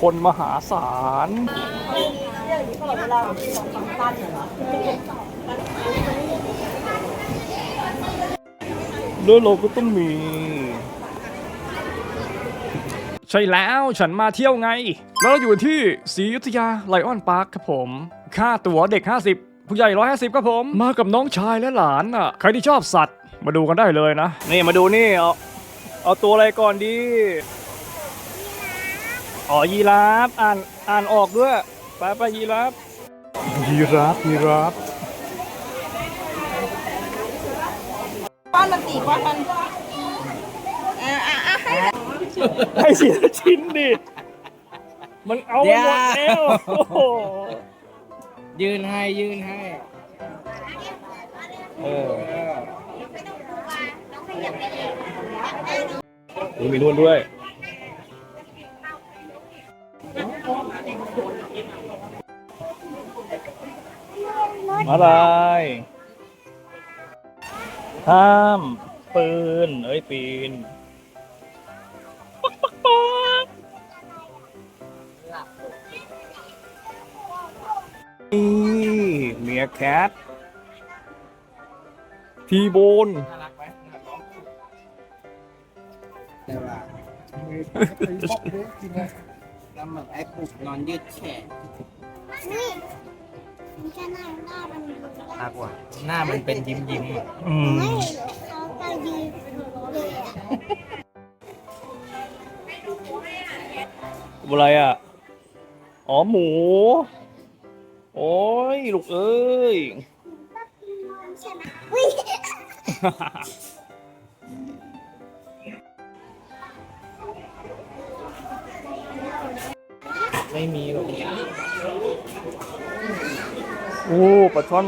คนมหาศาลแล้วยเราก็ต้องมี ใช่แล้วฉันมาเที่ยวไง แล้วเราอยู่ที่ศรีอยุธยาไลออนพาร์คครับผม ค่าตั๋วเด็ก 50 ผู้ใหญ่ 150 ครับผม มากับน้องชายและหลานอะ ใครที่ชอบสัตว์ มาดูกันได้เลยนะ นี่มาดูนี่เอาเอาตัวอะไรก่อนดี อ๋อยีราฟอ่านอ่านออกด้วยไปไปยีราฟยีราฟยีราฟป้อนมันสี่ป้อนมันเอออะอะให้ให้เสียชิ้นดิมันเอาไปหมดแล้วโอ้โหยืนให้ยืนให้ เออมีมีนวดด้วย อะไรห้ามปืน เอ้ย ปีนปักปักปักนี่เมียแคท ทีโบนน่ารักไหม แต่ว่าแล้วเหมือนไอ้ปุกนอนยืดแฉะนี่มีแค่หน้าหน้ามันดูยาน่ากกว่าหน้ามันเป็นยิ้มยิ้มๆอะอืมไม่เขาก็ยืนเลยอะอะไรอะ อ๋อหมู โอ้ย ลูกเอ้ย ใช่ไหมอุ้ย ไม่มีหรอกโอ้ปลาช่อน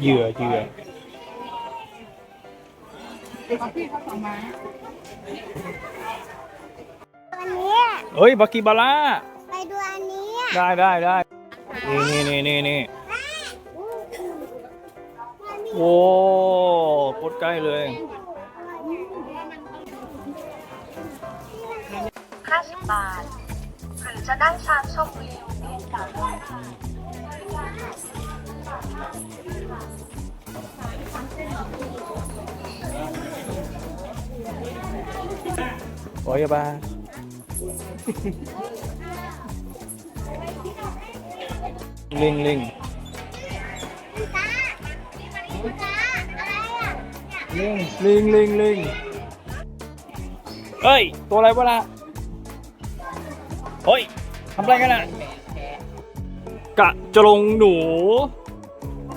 เหยื่อเหยื่ออันเนี้ยเอ้ยบากิบาร่าไปดูอันเนี้ยได้ได้ได้นี่นี่นี่นี่นี่ โอ้โคตรใกล้เลย 50 บาท หรือจะนั่งชามชมวิวสามร้อยบาทโอ้ยบ้าลิงลิง ลิงลิงลิงลิงเฮ้ย ตัวอะไรวะล่ะเฮ้ยทำอะไรกันอะ กระจงหนู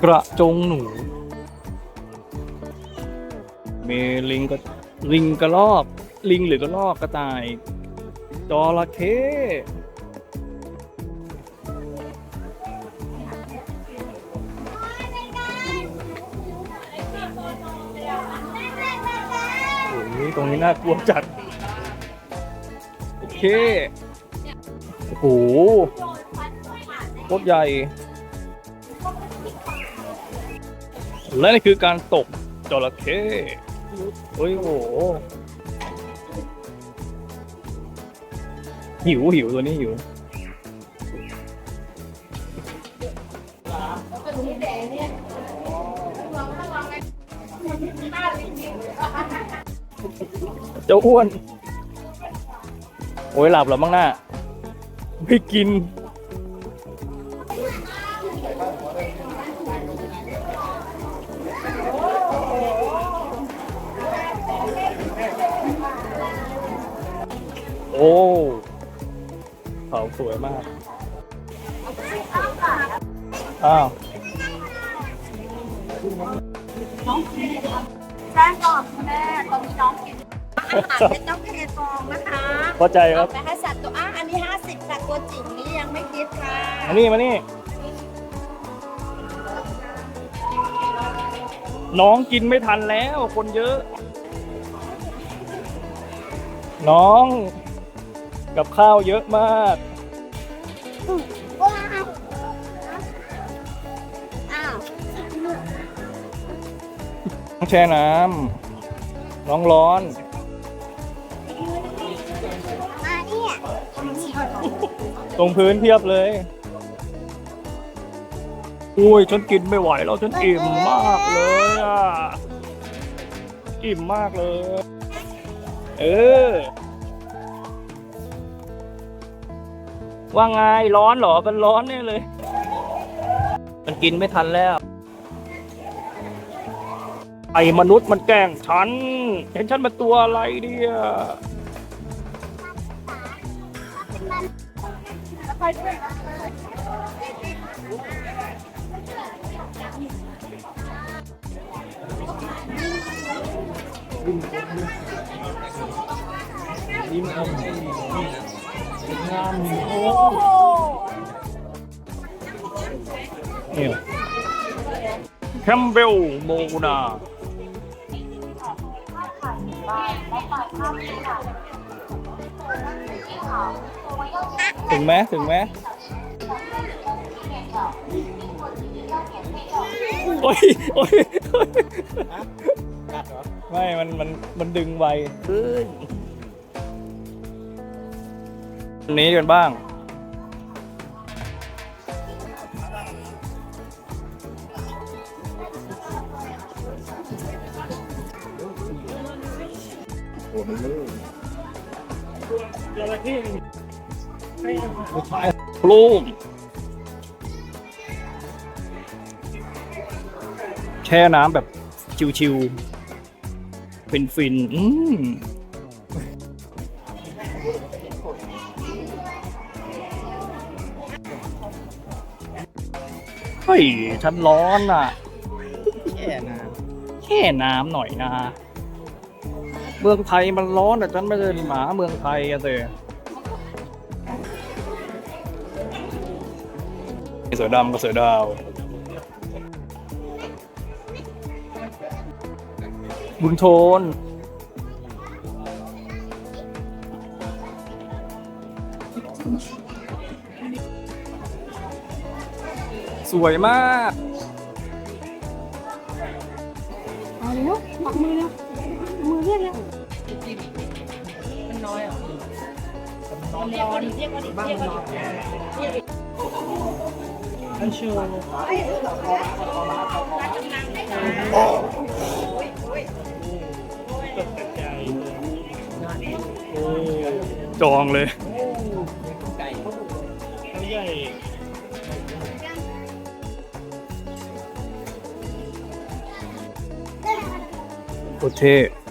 กระจงหนู มีลิงก็ลิงกระรอก ลิงหรือกระรอกกระต่ายจระเข้ ตรงนี้น่ากลัวจัด โอเค โอ้โหโคตรใหญ่ และนี่คือการตกจระเข้เฮ้ยโอ้โห หิวหิวตัวนี้หิว อ้วน โอ้ยหลับแล้วมั้งหน้าไม่กิน โอ้เขาสวยมาก อ้าวแจ้งก่อนคุณแม่ตอนนี้น้อง อาหารไม่ต้องแเทฟองนะคะเข้าใจครับไปให้สัตว์ตัวอ้าอันนี้ 50ค่ะตัวจิ๋งนี่ยังไม่คิดค่ะมานี่มานี่ น้องกินไม่ทันแล้ว คนเยอะ น้อง กับข้าวเยอะมาก ว้องแช่น้ำน้องร้อน ตรงพื้นเพียบเลยอุ้ยฉันกินไม่ไหวแล้วฉันอิ่มมากเลยอะอิ่มมากเลย เออ ว่าไงร้อนเหรอมันร้อนแน่เลย มันกินไม่ทันแล้ว ไอ้มนุษย์มันแกล้งฉัน เห็นฉันเป็นตัวอะไรเนี่ย ยิ้มอมงามโอ้เนี่ยแคมเบลโมนา ถึงไหมถึงไหมโอ้ยโอ้ยโอ้ยกัดเหรอ ไม่ มัน มัน มันดึงไวขึ้นอันนี้กันบ้าง ปลูมแช่น้ำแบบชิวๆฟินฟินๆอืมเฮ้ยฉันร้อนอะ แค่น้แค่น้ำหน่อยนะ เมืองไทยมันร้อนแต่ฉันไม่ได้หมาเมืองไทยอะเต เสือดำกับเสือดาวบุญโทนสวยมากเอาเร็วปักมือเร็วมือเรียกเร็วมันน้อยอะเรียกก่อนเรียกก่อนเรียกก่อน มันชื่อจองเลยไก่ไม่ใช่โคตรเท่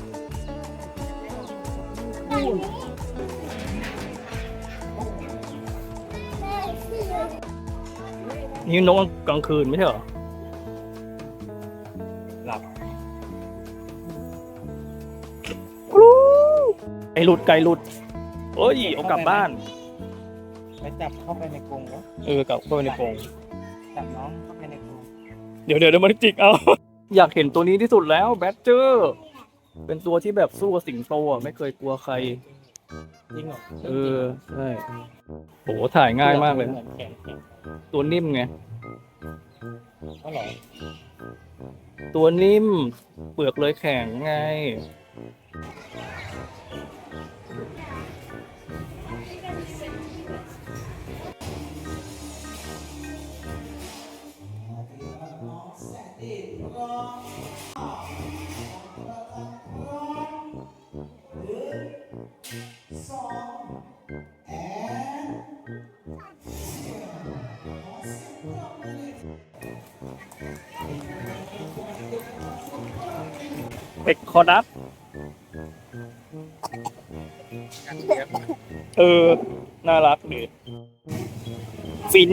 นี่นกกลางคืนไม่ใช่เหรอ หลับไก่หลุดไก่หลุดโอ้ยเอากลับบ้าน ไปจับเข้าไปในกรงแล้วเออกลับเข้าไปในกรง จับน้องเข้าไปในกรงเดี๋ยวเดี๋ยวเดี๋ยวมันจิกเอา อยากเห็นตัวนี้ที่สุดแล้วแบดเจอร์ เป็นตัวที่แบบสู้กับสิงโตอะไม่เคยกลัวใคร จริงเหรอเออใช่โหถ่ายง่ายมากเลยหอนแข็งแข็งตัวนิ่มไงก็หรอตัวนิ่ม เปลือกเลยแข็งไง เป็กคอดัสเออ น่ารักดีฟิน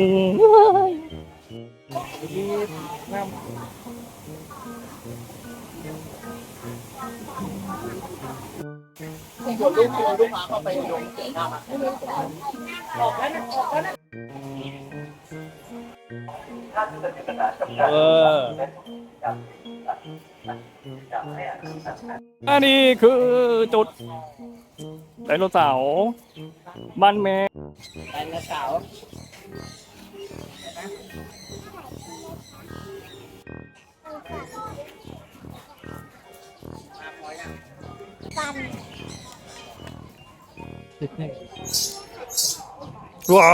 เอออัน อันนี้คือจุดไดโนเสาร์มันแม่ไดโนเสาร์ว้า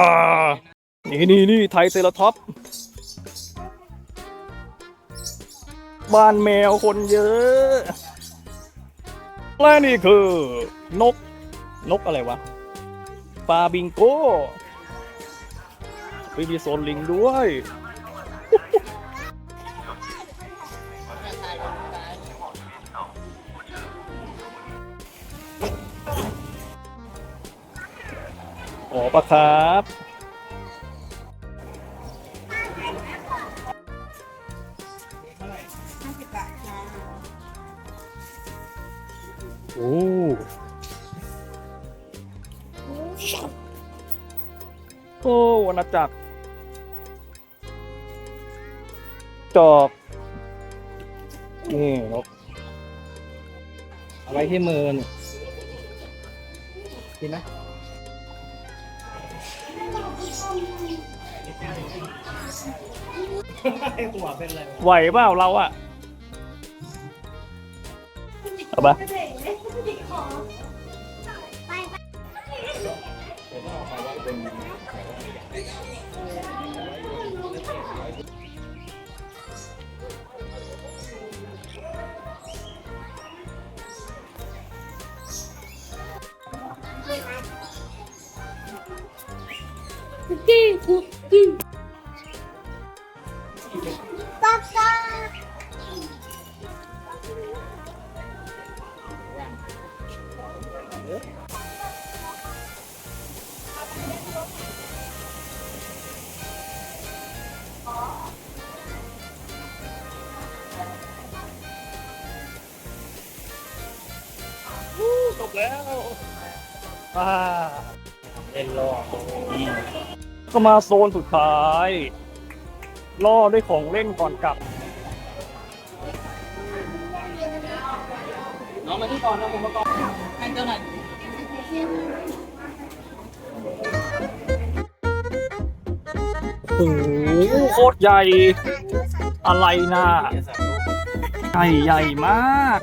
นี่นี่นี่ไทยเซราท็อป บ้านแมวคนเยอะ และนี่คือนก นกอะไรวะปลาบิงโก้ไม่มีโซนลิงด้วยโอ้ปะครับ อ้วรรณจักรจอก นี่นกเอาไว้ที่มือนี่กินไหมหัวเป็นอะไรไหวเปล่าเราอะเอาปะ ป๊ อ่าเล่นรอบก็มาโซนสุดท้าย ล่อด้วยของเล่นก่อนกลับ น้องมาที่ก่อนนะผมมาก่อนให้เจ้าหน่อยโอ้โหโคตรใหญ่ อะไรนะเดี๋ยวใส่ลูกไก่ใหญ่มาก